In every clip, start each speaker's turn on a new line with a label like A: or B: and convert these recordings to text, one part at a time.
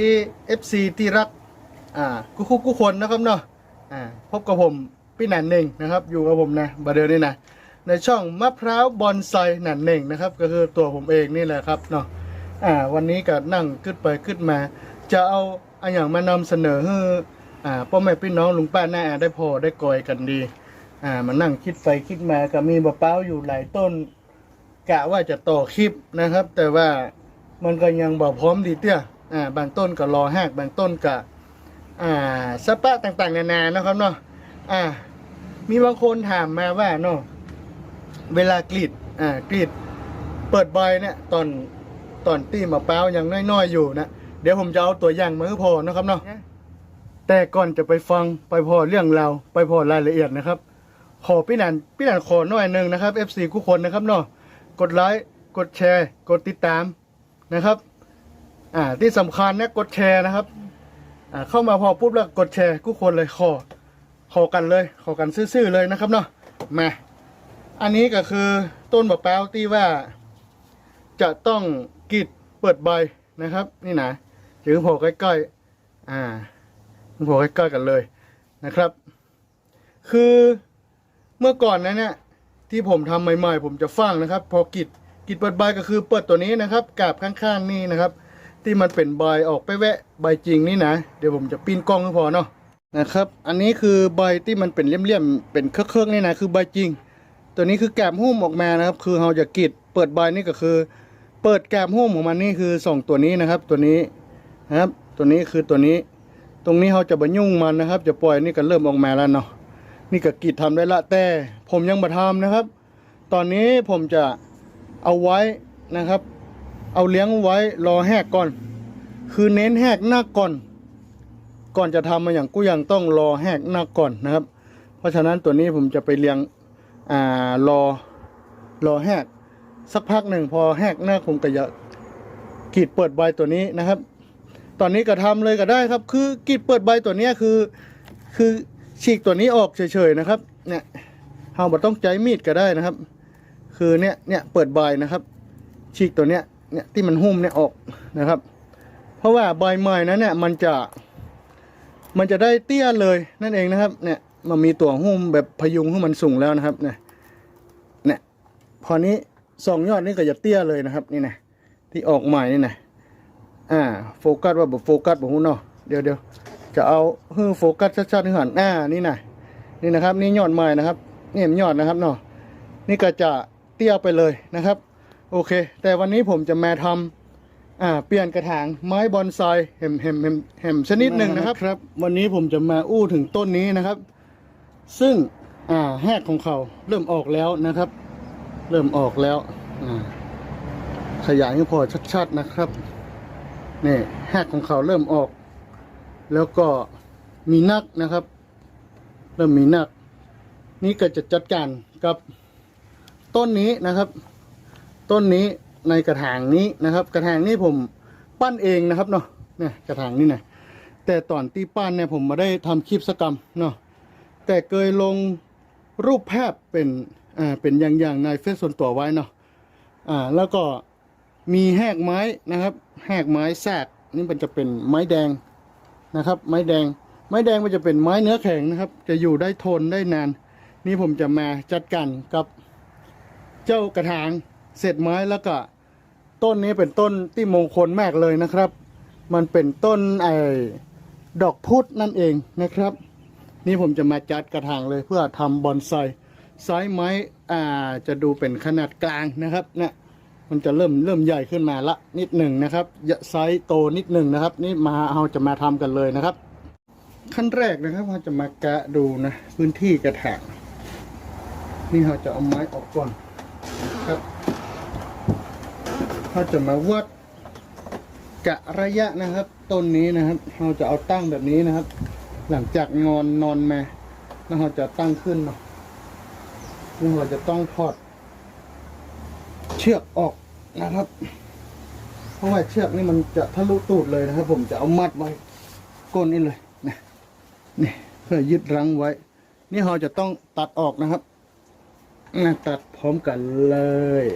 A: ดี FC ที่รักอ่ากุ๊กคุกกุ๊กคนนะครับเนาะอ่าพบกับผมพี่หนันเน่งนะครับอยู่กับผมนะบาเดลนี่นะในช่องมะพร้าวบอนไซหนันเน่งนะครับก็คือตัวผมเองนี่แหละครับเนาะอ่าวันนี้ก็นั่งขึ้นไปขึ้นมา จะเอาอันอย่างมานำเสนอให้อ่าพ่อแม่พี่น้องลุงป้าหน้าอาได้พอได้กอยกันดีอ่ามานั่งคิดไปคิดมาก็มีมะพร้าวอยู่หลายต้นกะว่าจะต่อคลิปนะครับ แต่ว่ามันก็ยังบอกพร้อมดีเตี้ย อ่าบางต้นก็รอแหกบางต้นก็อ่าสปะต่างๆ นานานะครับเนาะอ่ามีบางคนถามมาว่าเนาะเวลากรีดอ่ากรีดเปิดใบเนี่ยตอนตอนตีมะพร้าวยังน้อยๆอยู่นะเดี๋ยวผมจะเอาตัวอย่างมาให้พอนะครับเนาะแต่ก่อนจะไปฟังไปพอเรื่องราวไปพอรายละเอียดนะครับ ขอพี่นันพี่นันขอหน่อยหนึ่งนะครับ FC ทุกคนนะครับเนาะกดไลค์กดแชร์ กดติดตามนะครับ อ่าที่สำคัญนะกดแชร์นะครับ อ่าเข้ามาพอปุ๊บแล้วกดแชร์ทุกคนเลยขอขอกันเลยขอกันซื่อๆเลยนะครับเนาะมาอันนี้ก็คือต้นมะพร้าวที่ว่า จะต้องกีดเปิดใบนะครับ นี่นะถือพอใกล้ๆอ่าพอใกล้ๆกันเลยนะครับ คือเมื่อก่อนนั้นเนี่ยที่ผมทำใหม่ๆ ผมจะฟังนะครับ พอกิดกิดเปิดใบก็คือเปิดตัวนี้นะครับกาบข้างๆนี่นะครับ ที่มันเป็นใบออกไปแวะใบจริงนี่นะ เดี๋ยวผมจะปีนกล้องให้พอเนาะนะครับ อันนี้คือใบที่มันเป็นเลี่ยมๆเป็นเครื่องๆนี่นะคือใบจริง ตัวนี้คือแกบหุ้มออกมานะครับ คือเราจะกรีดเปิดใบนี่ก็คือ เปิดแกบหุ้มของมันนี่คือสองตัวนี้นะครับ ตัวนี้นะครับ ตัวนี้คือตัวนี้ ตรงนี้เราจะบรยุ่งมันนะครับ จะปล่อยนี่ก็เริ่มออกมาแล้วเนาะนี่ก็กรีดทำได้ละแต่ผมยังมาทำนะครับ ตอนนี้ผมจะเอาไว้นะครับ เอาเลี้ยงไว้รอแหกก่อน คือเน้นแหกหน้าก่อน ก่อนจะทำมาอย่างกูยังต้องรอแหกหน้าก่อนนะครับ เพราะฉะนั้นตัวนี้ผมจะไปเลี้ยงอ่ารอรอแหกสักพักหนึ่งพอแหกหน้าผมก็จะกรีดเปิดใบตัวนี้นะครับ ตอนนี้ก็ทำเลยก็ได้ครับ คือกรีดเปิดใบตัวเนี้คือ คือฉีกตัวนี้ออกเฉยๆนะครับ เนี่ยเราบ่ต้องใจมีดก็ได้นะครับ คือเนี่ยเนี่ยเปิดใบนะครับ ฉีกตัวเนี้ย เนี่ยที่มันหุ้มเนี่ยออกนะครับ เพราะว่าใบใหม่นั้นเนี่ยมันจะมันจะได้เตี้ยเลยนั่นเองนะครับ เนี่ยมันมีตัวหุ้มแบบพยุงให้มันสูงแล้วนะครับเนี่ยเนี่ยพอนี้สองยอดนี่ก็จะเตี้ยเลยนะครับ นี่นะที่ออกใหม่นี่นะอ่าโฟกัสว่าแบบโฟกัสบอกฮู้เนาะเดี๋ยวเดี๋ยวจะเอาเฮือโฟกัสชัดๆให้หันอ่านี่นะนี่นะครับ นี่ยอดใหม่นะครับนี่เห็นยอดนะครับเนาะนี่ก็จะเตี้ยไปเลยนะครับ โอเค แต่วันนี้ผมจะมาทำอ่าเปลี่ยนกระถางไม้บอนไซเห็มเห็มเห็มเห็มชนิดหนึ่งนะครับครับ วันนี้ผมจะมาอู้ถึงต้นนี้นะครับ ซึ่งอ่าแหกของเขาเริ่มออกแล้วนะครับ เริ่มออกแล้วอ่าขยายให้พอชัดๆนะครับนี่แหกของเขาเริ่มออก แล้วก็มีนักนะครับ เริ่มมีนัก นี่ก็จะจัดการกับต้นนี้นะครับ ต้นนี้ในกระถางนี้นะครับ กระถางนี้ผมปั้นเองนะครับเนาะเนี่ยกระถางนี้นะแต่ตอนที่ปั้นเนี่ยผมมาได้ทำคลิปสกรรมเนาะแต่เคยลงรูปภาพเป็นอ่าเป็นอย่างๆในเฟซส่วนตัวไว้เนาะอ่าแล้วก็มีแหกไม้นะครับแหกไม้แทกนี่มันจะเป็นไม้แดงนะครับ ไม้แดง ไม้แดงมันจะเป็นไม้เนื้อแข็งนะครับ จะอยู่ได้ทนได้นาน นี่ผมจะมาจัดการกับเจ้ากระถาง เศษไม้แล้วก็ต้นนี้เป็นต้นที่มงคลมากเลยนะครับ มันเป็นต้นไอ้ดอกพุธนั่นเองนะครับ นี่ผมจะมาจัดกระถางเลยเพื่อทำบอนไซไซส์ไม้อ่าจะดูเป็นขนาดกลางนะครับเนี่ยมันจะเริ่มเริ่มใหญ่ขึ้นมาละนิดหนึ่งนะครับอย่าไซส์โตนิดหนึ่งนะครับ นี่มาเราจะมาทำกันเลยนะครับ ขั้นแรกนะครับเราจะมากะดูนะพื้นที่กระถางนี่เราจะเอาไม้ออกก่อนครับ เราจะมาวัดกะระยะนะครับ ต้นนี้นะครับ เราจะเอาตั้งแบบนี้นะครับ หลังจากนอนนอนมาแล้วเราจะตั้งขึ้นเนาะแล้วเราจะต้องถอด เชือกออกนะครับ เพราะว่าเชือกนี่มันจะทะลุตูดเลยนะครับ ผมจะเอามัดไว้ก้นนี่เลยนะนี่เพื่อยึดรั้งไว้ นี่เราจะต้องตัดออกนะครับนะตัดพร้อมกันเลย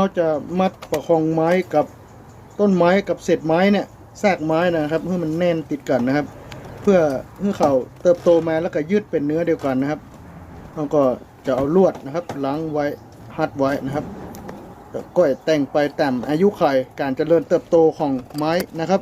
A: เขาจะมัดประคองไม้กับต้นไม้กับเศษไม้เนี่ยแทรกไม้นะครับเพื่อมันแน่นติดกันนะครับ เพื่อเมื่อเขาเติบโตมาแล้วก็ยืดเป็นเนื้อเดียวกันนะครับเราก็จะเอาลวดนะครับล้างไว้ฮัดไว้นะครับแล้วก็แต่งไปตามอายุไขการเจริญเติบโตของไม้นะครับ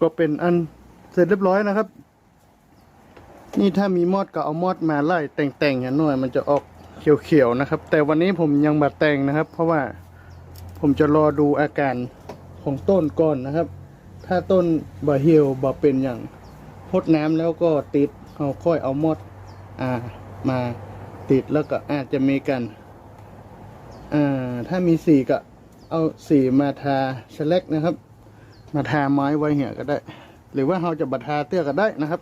A: ก็เป็นอันเสร็จเรียบร้อยนะครับ นี่ถ้ามีมอดก็เอามอดมาไล่แต่งๆอย่างหน่อยมันจะออกเขียวๆนะครับ แต่วันนี้ผมยังมาแต่งนะครับ เพราะว่าผมจะรอดูอาการของต้นก่อนนะครับ ถ้าต้นบ่เหี่ยวบ่เป็นอย่างพดน้ำแล้วก็ติดเอาค่อยเอามอดอ่ามาติดแล้วก็อาจจะมีกันอ่าถ้ามีสีก็เอาสีมาทาสเล็กนะครับ มาทาไม้ไว้เหี่ยก็ได้ หรือว่าเราจะบัดทาเตี้ยก็ได้นะครับ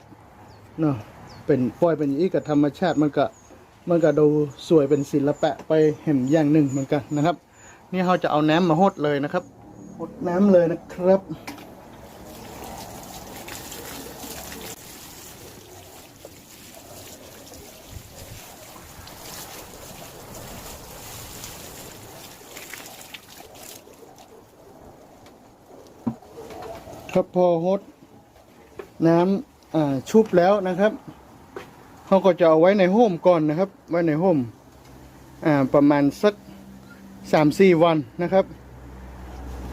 A: เนาะเป็นปล่อยเป็นอย่างนี้กับธรรมชาติมันก็มันก็ดูสวยเป็นศิลปะไปเห็นอย่างหนึ่งเหมือนกันนะครับ นี่เราจะเอาน้ำมาหดเลยนะครับหดน้ำเลยนะครับ ครับพอฮดน้ำอ่าชุบแล้วนะครับเขาก็จะเอาไว้ในห่มก่อนนะครับ ไว้ในห่มอ่าประมาณสักสามสี่วันนะครับ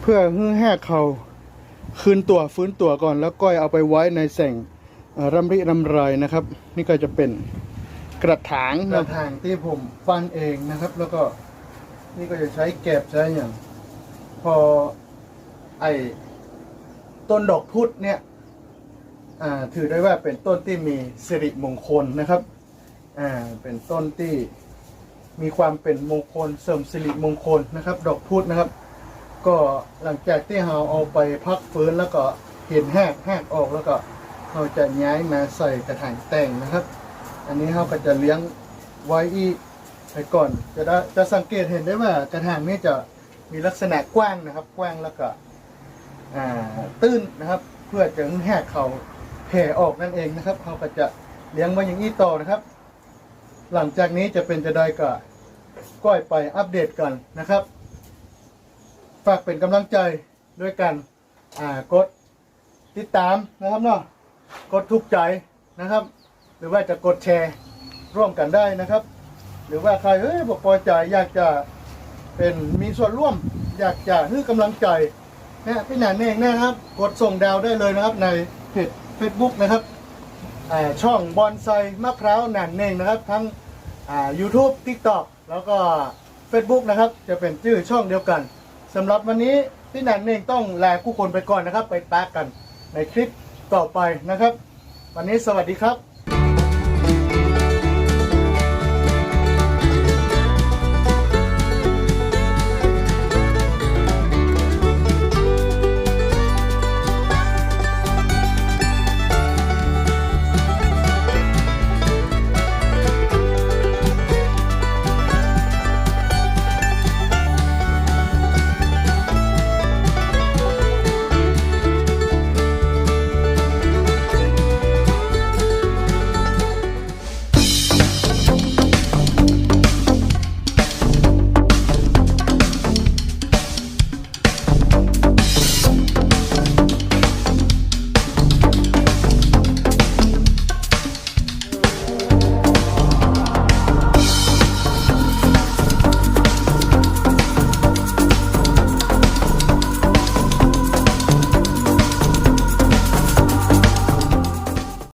A: เพื่อให้แห้เขาคืนตัวฟื้นตัวก่อนแล้วก็เอาไปไว้ในแสงอ่ารำริรำไรนะครับ นี่ก็จะเป็นกระถางกระถางที่ผมฟันเองนะครับ แล้วก็นี่ก็จะใช้แกบใช้อย่าง พอไอ ต้นดอกพุธเนี่ยถือได้ว่าเป็นต้นที่มีสิริมงคลนะครับเป็นต้นที่มีความเป็นมงคลเสริมสิริมงคลนะครับ ดอกพุธนะครับ ก็หลังจากที่เราเอาไปพักฟื้นแล้วก็เห็นแหกแหกออกแล้วก็เราจะย้ายมาใส่กระถางแต่งนะครับ อันนี้เราก็จะเลี้ยงไว้อีกไปก่อนจะได้จะสังเกตเห็นได้ว่ากระถางนี้จะมีลักษณะกว้างนะครับ กว้างแล้วก็ ตื้นนะครับ เพื่อจะแหกเขาแผ่ออกนั่นเองนะครับเขาก็จะเลี้ยงไว้อย่างนี้ต่อนะครับ หลังจากนี้จะเป็นจะได้ก็ก้อยไปอัปเดตกันนะครับ ฝากเป็นกำลังใจด้วยกันกดติดตามนะครับเนาะกดถูกใจนะครับ หรือว่าจะกดแชร์ร่วมกันได้นะครับ หรือว่าใครเฮ้ยบอกพอใจอยากจะเป็นมีส่วนร่วม อยากจะให้กำลังใจ นะพี่หนานเองนะครับ กดส่งดาวได้เลยนะครับในเพจ Facebook นะครับช่องบอนไซมะพร้าวหนานเองนะครับ ทั้งอ่า YouTube TikTok แล้วก็ Facebook นะครับ จะเป็นชื่อช่องเดียวกันสำหรับวันนี้พี่หนานเองต้องลาผู้คนไปก่อนนะครับ ไปแปากันในคลิปต่อไปนะครับ วันนี้สวัสดีครับ